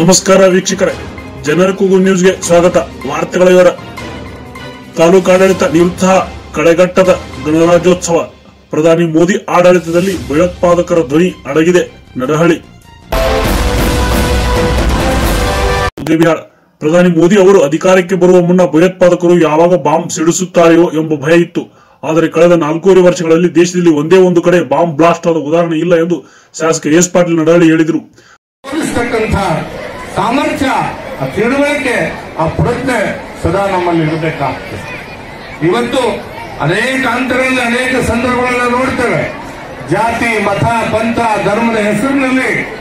ನಮಸ್ಕಾರ ವೀಕ್ಷಕರೇ. ಜನರ ಕೂಗು ನ್ಯೂಸ್ಗೆ ಸ್ವಾಗತ. ವಾರ್ತೆಗಳ ವಿವರ. ತಾಲೂಕಾಡಳಿತ ನಿರುತ್ಸಾಹ ಕಳೆಗಟ್ಟದ ಗಣರಾಜ್ಯೋತ್ಸವ. ಪ್ರಧಾನಿ ಮೋದಿ ಆಡಳಿತದಲ್ಲಿ ಭಯೋತ್ಪಾದಕರ ಧ್ವನಿ ಅಡಗಿದೆ ನಡಹಳ್ಳಿ. ಬಿಹಾರ. ಪ್ರಧಾನಿ ಮೋದಿ ಅವರು ಅಧಿಕಾರಕ್ಕೆ ಬರುವ ಮುನ್ನ ಭಯೋತ್ಪಾದಕರು ಯಾವಾಗ ಬಾಂಬ್ ಸಿಡಿಸುತ್ತಾರೆಯೋ ಎಂಬ ಭಯ ಇತ್ತು. ಆದರೆ ಕಳೆದ ನಾಲ್ಕೂವರೆ ವರ್ಷಗಳಲ್ಲಿ ದೇಶದಲ್ಲಿ ಒಂದೇ ಒಂದು ಕಡೆ ಬಾಂಬ್ ಬ್ಲಾಸ್ಟ್ ಆದ ಉದಾಹರಣೆ ಇಲ್ಲ ಎಂದು ಶಾಸಕ ಎಸ್ ಪಾಟೀಲ್ ನಡಹಳ್ಳಿ ಹೇಳಿದರು. ಸಾಮರ್ಥ್ಯ, ಆ ತಿಳುವಳಿಕೆ, ಆ ಪ್ರಜ್ಞೆ ಸದಾ ನಮ್ಮಲ್ಲಿ ಇರಬೇಕಾಗ್ತದೆ. ಇವತ್ತು ಅನೇಕ ಅಂತರಗಳಲ್ಲಿ ಅನೇಕ ಸಂದರ್ಭಗಳನ್ನ ನೋಡ್ತೇವೆ. ಜಾತಿ, ಮತ, ಪಂಥ, ಧರ್ಮದ ಹೆಸರಿನಲ್ಲಿ,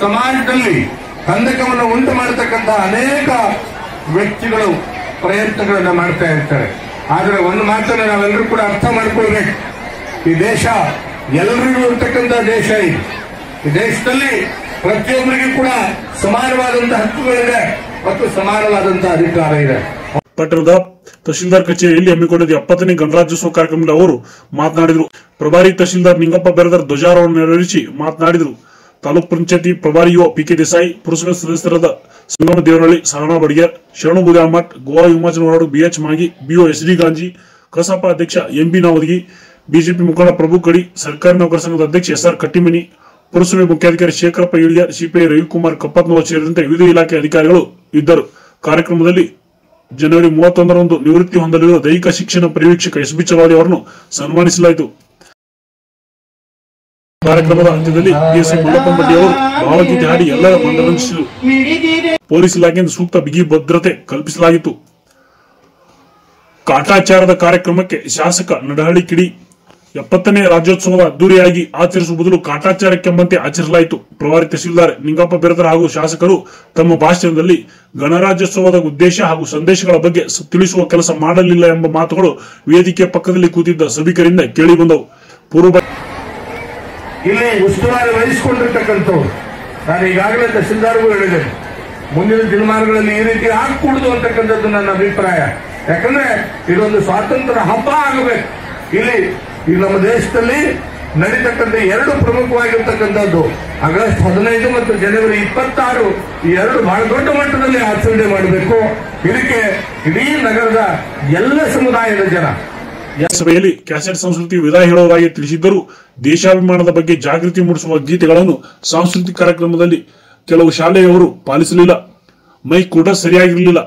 ಸಮಾಜದಲ್ಲಿ ಕಂದಕವನ್ನು ಉಂಟು ಮಾಡತಕ್ಕಂಥ ಅನೇಕ ವ್ಯಕ್ತಿಗಳು ಪ್ರಯತ್ನಗಳನ್ನ ಮಾಡ್ತಾ ಇರ್ತಾರೆ. ಆದರೆ ಒಂದು ಮಾತನ್ನು ನಾವೆಲ್ಲರೂ ಕೂಡ ಅರ್ಥ ಮಾಡ್ಕೊಳ್ಬೇಕು. ಈ ದೇಶ ಎಲ್ಲರಿಗೂ ಇರ್ತಕ್ಕಂಥ ದೇಶ ಇದು. ಈ ದೇಶದಲ್ಲಿ ಪ್ರತಿಯೊಬ್ಬರಿಗೂ ಕೂಡ ಸಮಾನವಾದಂತಹ ಹಕ್ಕುಗಳಿದೆ ಮತ್ತು ಸಮಾನವಾದಂತಹ ಅಧಿಕಾರ ಇದೆ. ಪಟ್ಟಣದ ತಹಶೀಲ್ದಾರ್ ಕಚೇರಿಯಲ್ಲಿ ಹಮ್ಮಿಕೊಂಡಿದ್ದ ಎಪ್ಪತ್ತನೇ ಗಣರಾಜ್ಯೋತ್ಸವ ಕಾರ್ಯಕ್ರಮದಲ್ಲಿ ಅವರು ಮಾತನಾಡಿದರು. ಪ್ರಭಾರಿ ತಹಶೀಲ್ದಾರ್ ನಿಂಗಪ್ಪ ಬೆರದರ್ ಧ್ವಜಾರೋಹಣ ನೆರವೇರಿಸಿ ಮಾತನಾಡಿದರು. ತಾಲೂಕ್ ಪಂಚಾಯತಿ ಪ್ರಭಾರಿ ಯುವ ಪಿಕೆ ದೇಸಾಯಿ, ಪುರಸಭೆ ಸದಸ್ಯರಾದ ಸಂಗಮ ದೇವರಹಳ್ಳಿ ಸಾರಣಾ ಬಡಿಗೇರ್, ಶರಣು ಬುದಾಮಠ್ ಗೋವಾ ಹಿಮಾಚಲ ಹೋರಾಟ ಬಿಎಚ್ ಮಾಗಿ ಬಿಒ ಎಸ್ ಡಿ ಗಾಂಜಿ ಕಸಾಪ ಅಧ್ಯಕ್ಷ ಎಂಬಿ ನಾವದಗಿ ಬಿಜೆಪಿ ಮುಖಂಡ ಪ್ರಭು ಕಡಿ, ಸರ್ಕಾರಿ ನೌಕರ ಸಂಘದ ಅಧ್ಯಕ್ಷ ಎಸ್ ಆರ್ ಕಟ್ಟಿಮನಿ ಪುರಸಭೆ ಮುಖ್ಯಾಧಿಕಾರಿ ಶೇಖರಪ್ಪ ಇಳಿಯ ಸಿಪಿಐ ರವಿಕುಮಾರ್ ಕಪ್ಪತ್ನವರ್ ಸೇರಿದಂತೆ ವಿವಿಧ ಇಲಾಖೆ ಅಧಿಕಾರಿಗಳು ಇದ್ದರು. ಕಾರ್ಯಕ್ರಮದಲ್ಲಿ ಜನವರಿ ಮೂವತ್ತೊಂದರಂದು ನಿವೃತ್ತಿ ಹೊಂದಲಿರುವ ದೈಹಿಕ ಶಿಕ್ಷಣ ಪರಿವೀಕ್ಷಕ ಎಸ್ ಬಿ ಚವಾಡಿ ಅವರನ್ನು ಸನ್ಮಾನಿಸಲಾಯಿತು. ಕಾರ್ಯಕ್ರಮದ ಅಂತ್ಯದಲ್ಲಿ ಪಿಎಸ್ಐ ಮಲ್ಲಪ್ಪಮಡ್ಡಿ ಅವರು ಭಾವಗೀತೆ ಹಾಡಿ ಎಲ್ಲರ ಮನರಂಜಿಸಿದರು ಪೊಲೀಸ್ ಇಲಾಖೆಯಿಂದ ಸೂಕ್ತ ಬಿಗಿ ಭದ್ರತೆ ಕಲ್ಪಿಸಲಾಗಿತ್ತು. ಕಾಟಾಚಾರದ ಕಾರ್ಯಕ್ರಮಕ್ಕೆ ಶಾಸಕ ನಡಹಳ್ಳಿ ಕಿಡಿ ಎಪ್ಪತ್ತನೇ ರಾಜ್ಯೋತ್ಸವದ ಅದ್ದೂರಿಯಾಗಿ ಆಚರಿಸುವ ಬದಲು ಕಾಟಾಚಾರಕ್ಕೆಂಬಂತೆ ಆಚರಿಸಲಾಯಿತು. ಪ್ರಭಾರಿ ತಹಶೀಲ್ದಾರ್ ನಿಂಗಪ್ಪ ಬಿರದರ ಹಾಗೂ ಶಾಸಕರು ತಮ್ಮ ಭಾಷಣದಲ್ಲಿ ಗಣರಾಜ್ಯೋತ್ಸವದ ಉದ್ದೇಶ ಹಾಗೂ ಸಂದೇಶಗಳ ಬಗ್ಗೆ ತಿಳಿಸುವ ಕೆಲಸ ಮಾಡಲಿಲ್ಲ ಎಂಬ ಮಾತುಗಳು ವೇದಿಕೆ ಪಕ್ಕದಲ್ಲಿ ಕೂತಿದ್ದ ಸಭಿಕರಿಂದ ಕೇಳಿಬಂದವು. ಪೂರ್ವ ಇಲ್ಲಿ ಉಸ್ತುವಾರಿ ವಹಿಸಿಕೊಂಡಿರ್ತಕ್ಕಂಥವ್ರು, ನಾನು ಈಗಾಗಲೇ ತಹಸೀಲ್ದಾರ್ಗೂ ಹೇಳಿದ್ದೇನೆ. ಮುಂದಿನ ದಿನಮಾನಗಳಲ್ಲಿ ಈ ರೀತಿ ಆಗ್ಕೂಡುದು ಅಂತಕ್ಕಂಥದ್ದು ನನ್ನ ಅಭಿಪ್ರಾಯ. ಯಾಕಂದ್ರೆ ಇದೊಂದು ಸ್ವಾತಂತ್ರ್ಯ ಹಬ್ಬ ಆಗಬೇಕು. ಇಲ್ಲಿ ಈ ನಮ್ಮ ದೇಶದಲ್ಲಿ ನಡೀತಕ್ಕಂಥ ಎರಡು ಪ್ರಮುಖವಾಗಿರ್ತಕ್ಕಂಥದ್ದು ಆಗಸ್ಟ್ ಹದಿನೈದು ಮತ್ತು ಜನವರಿ ಇಪ್ಪತ್ತಾರು ಈ ಎರಡು ಬಹಳ ದೊಡ್ಡ ಮಟ್ಟದಲ್ಲಿ ಆಚರಣೆ ಮಾಡಬೇಕು. ಇದಕ್ಕೆ ಇಡೀ ನಗರದ ಎಲ್ಲ ಸಮುದಾಯದ ಜನ. ಸಭೆಯಲ್ಲಿ ಕ್ಯಾಸೆಟ್ ಸಂಸ್ಕೃತಿ ವಿದಾಯ ಹೇಳುವುದಾಗಿ ತಿಳಿಸಿದ್ದರೂ ದೇಶಾಭಿಮಾನದ ಬಗ್ಗೆ ಜಾಗೃತಿ ಮೂಡಿಸುವ ಗೀತೆಗಳನ್ನು ಸಾಂಸ್ಕೃತಿಕ ಕಾರ್ಯಕ್ರಮದಲ್ಲಿ ಕೆಲವು ಶಾಲೆಯವರು ಪಾಲಿಸಲಿಲ್ಲ. ಮೈಕ್ ಕೂಡ ಸರಿಯಾಗಿರಲಿಲ್ಲ.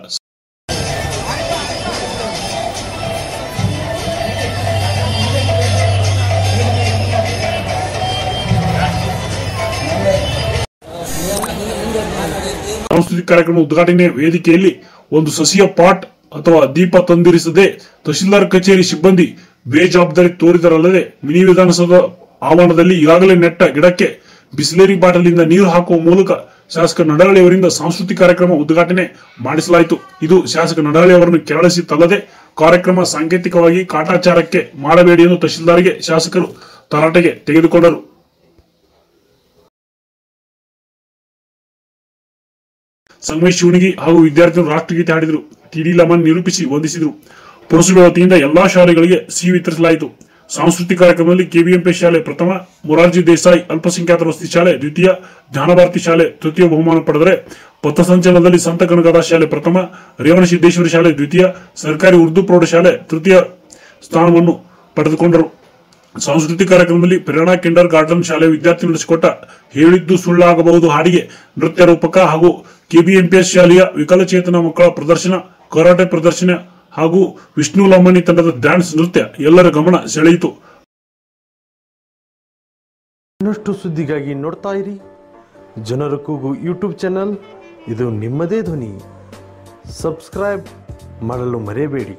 ಸಾಂಸ್ಕೃತಿಕ ಕಾರ್ಯಕ್ರಮ ಉದ್ಘಾಟನೆ ವೇದಿಕೆಯಲ್ಲಿ ಒಂದು ಸಸಿಯ ಪಾಟ್ ಅಥವಾ ದೀಪ ತಂದಿರಿಸದೆ ತಹಶೀಲ್ದಾರ್ ಕಚೇರಿ ಸಿಬ್ಬಂದಿ ಬೇಜವಾಬ್ದಾರಿ ತೋರಿದರಲ್ಲದೆ ಮಿನಿ ವಿಧಾನಸೌಧ ಆವರಣದಲ್ಲಿ ಈಗಾಗಲೇ ನೆಟ್ಟ ಗಿಡಕ್ಕೆ ಬಿಸ್ಲೇರಿ ಬಾಟಲಿಂದ ನೀರು ಹಾಕುವ ಮೂಲಕ ಶಾಸಕ ನಡಾಳಿ ಅವರಿಂದ ಸಾಂಸ್ಕೃತಿಕ ಕಾರ್ಯಕ್ರಮ ಉದ್ಘಾಟನೆ ಮಾಡಿಸಲಾಯಿತು. ಇದು ಶಾಸಕ ನಡಾಳಿ ಅವರನ್ನು ಕೆರಳಿಸಿತ್ತಲ್ಲದೆ ಕಾರ್ಯಕ್ರಮ ಸಾಂಕೇತಿಕವಾಗಿ ಕಾಟಾಚಾರಕ್ಕೆ ಮಾಡಬೇಡಿ ಎಂದು ತಹಶೀಲ್ದಾರ್ಗೆ ಶಾಸಕರು ತರಾಟೆಗೆ ತೆಗೆದುಕೊಂಡರು. ಸಂಗಮೇಶ್ ಶಿವಣಿಗೆ ಹಾಗೂ ವಿದ್ಯಾರ್ಥಿಗಳು ರಾಷ್ಟ್ರಗೀತೆ ಹಾಡಿದರು. ಟಿಡಿ ಲಮನ್ ನಿರೂಪಿಸಿ ವಂದಿಸಿದರು. ಪುರಸಭೆ ವತಿಯಿಂದ ಎಲ್ಲಾ ಶಾಲೆಗಳಿಗೆ ಸಿಹಿ ವಿತರಿಸಲಾಯಿತು. ಸಾಂಸ್ಕೃತಿಕ ಕಾರ್ಯಕ್ರಮದಲ್ಲಿ ಕೆಬಿಎಂಪಿ ಶಾಲೆ ಪ್ರಥಮ, ಮೊರಾರ್ಜಿ ದೇಸಾಯಿ ಅಲ್ಪಸಂಖ್ಯಾತ ವಸತಿ ಶಾಲೆ ದ್ವಿತೀಯ, ಜ್ಞಾನಭಾರತಿ ಶಾಲೆ ತೃತೀಯ ಬಹುಮಾನ ಪಡೆದರೆ ಪಥಸಂಚಲನದಲ್ಲಿ ಸಂತ ಕನಕದಾಸ ಶಾಲೆ ಪ್ರಥಮ ರೇವಣ ಸಿದ್ದೇಶ್ವರಿ ಶಾಲೆ ದ್ವಿತೀಯ, ಸರ್ಕಾರಿ ಉರ್ದು ಪ್ರೌಢಶಾಲೆ ತೃತೀಯ ಸ್ಥಾನವನ್ನು ಪಡೆದುಕೊಂಡರು. ಸಾಂಸ್ಕೃತಿಕ ಕಾರ್ಯಕ್ರಮದಲ್ಲಿ ಪ್ರೇರಣಾ ಕಿಂಡರ್ ಗಾರ್ಡನ್ ಶಾಲೆ ವಿದ್ಯಾರ್ಥಿ ನಡೆಸಿಕೊಟ್ಟ ಹೇಳಿದ್ದು ಸುಳ್ಳಾಗಬಹುದು ಹಾಡಿಗೆ ನೃತ್ಯ ರೂಪಕ ಹಾಗೂ ಕೆಬಿಎಂಪಿಎಸ್ ಶಾಲೆಯ ವಿಕಲಚೇತನ ಮಕ್ಕಳ ಪ್ರದರ್ಶನ, ಕರಾಟೆ ಪ್ರದರ್ಶನ ಹಾಗೂ ವಿಷ್ಣು ಲಮ್ಮನಿ ತಂಡದ ಡ್ಯಾನ್ಸ್ ನೃತ್ಯ ಎಲ್ಲರ ಗಮನ ಸೆಳೆಯಿತು. ಇನ್ನಷ್ಟು ಸುದ್ದಿಗಾಗಿ ನೋಡ್ತಾ ಇರಿ. ಜನರ ಕೂಗು ಯೂಟ್ಯೂಬ್ ಚಾನಲ್. ಇದು ನಿಮ್ಮದೇ ಧ್ವನಿ. ಸಬ್ಸ್ಕ್ರೈಬ್ ಮಾಡಲು ಮರೆಯಬೇಡಿ.